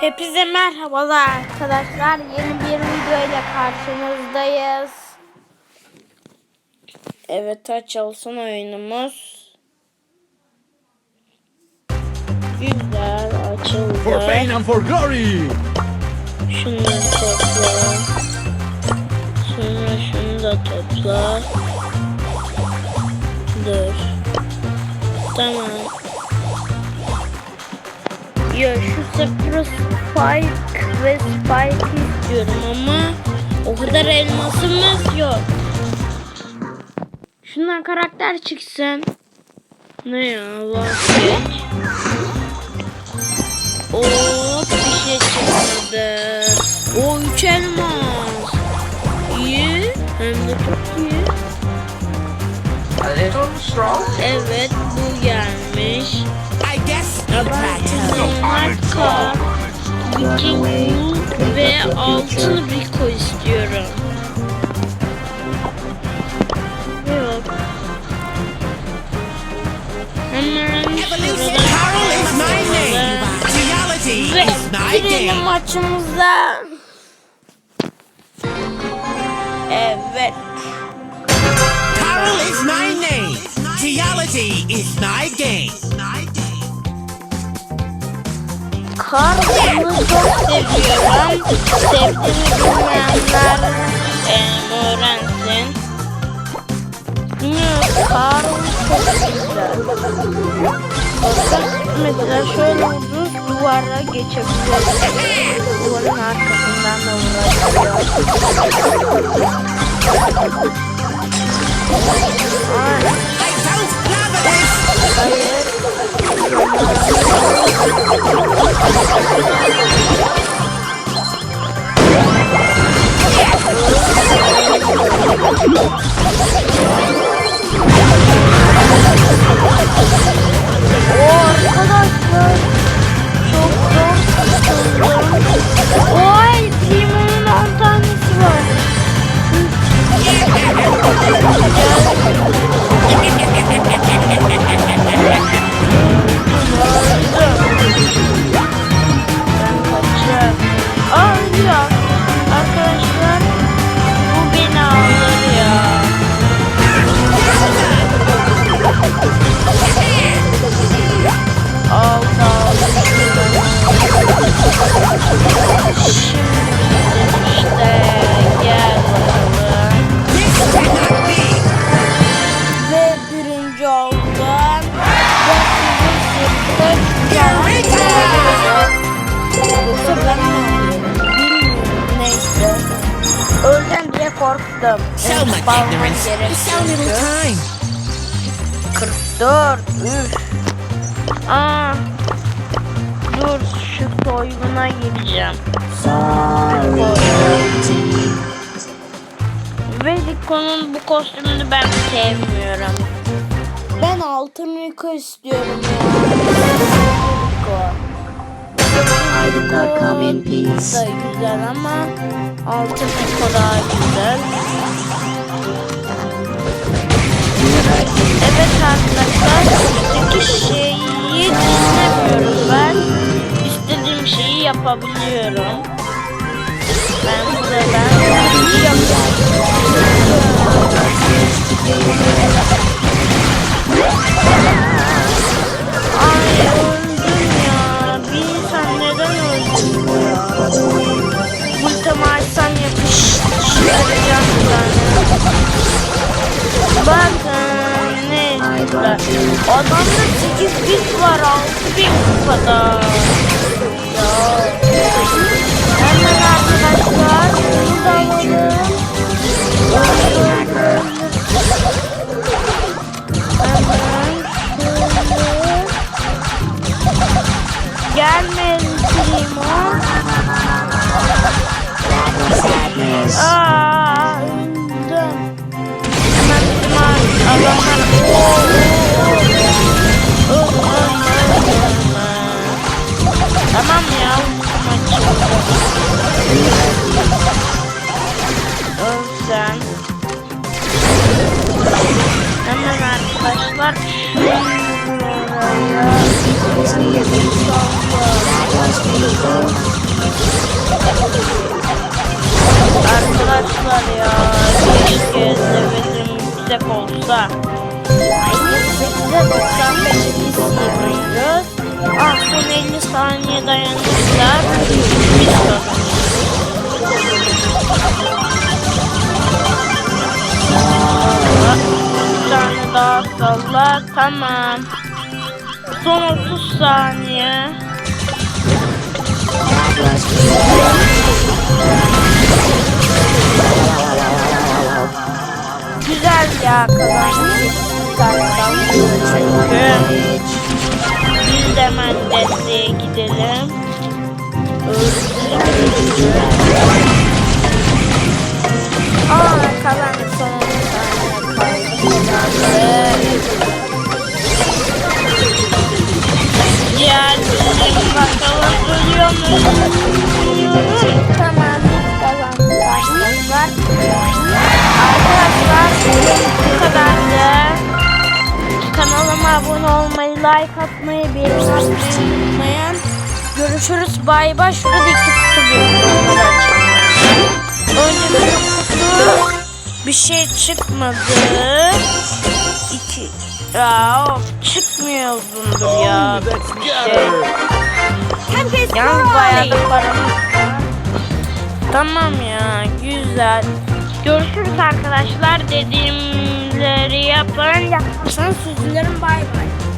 Hepinize merhabalar arkadaşlar. Yeni bir video ile karşınızdayız. Evet açılsın oyunumuz. Güzel açıldı. For pain and for glory. Şunları topla. Sonra şunu da topla. Dur. Tamam. Ya şu Sapphire Spike ve Spike istiyorum ama o kadar elmasımız yok. Şundan karakter çıksın. Ne ya vazgeç. Hop bir şey çıkmadı. O üç elmas. İyi. Hem de çok iyi. A little strong. Evet bu gelmiş. Marka, Wool ve altın Rico istiyorum. Yok. Hemen şuradan ve girelim maçımıza. Evet. Carol is my name. Geology is my game. Kar bunu çok seviyorum. Sevdiğini bilmeyenler em, öğrensin. Bilmiyorum, kar çok güzel. Bakın mesela şöyle uzun duvara geçebiliriz. Duvarın arkasından da vurabiliyor. Korktum. So much ignorance. So little gerekiyordu. time. 44. Üf. Aa. Dur şu soyguna gireceğim. Ve Rico'nun bu kostümünü ben sevmiyorum. Ben altın Rico istiyorum ya. Rico. Rico da güzel ama altın Rico daha güzel. Evet arkadaşlar, üstteki şeyi istemiyorum ben. İstediğim şeyi yapabiliyorum. Ben burada ben yapıyorum. Bakın ne istiyorlar. Adamda 8 bit var 6 bin kadar. Ya. Hemen arkadaşlar bunu da alalım. Gelmeyelim Primo. Aa, Ölsen. Hemen arkadaşlar. Arkadaşlar ya keşke yüksek olsa. Ay 8'e 95 istiyoruz. Ah son 50 saniye dayanırsa salla. Tamam. Son 30 saniye. Güzel ya kazandık. Zaten çünkü like atmayı, beğeni atmayı unutmayın. Görüşürüz. Bay bay. Şurada iki kutu bir Önce bir kutu bir şey çıkmadı. İki. Ya çıkmıyor uzundur ya. Şey. Yalnız bayağı da paramız. Tamam ya güzel. Görüşürüz arkadaşlar dediğimleri yapın. Yapmazsanız üzülürüm bay bay.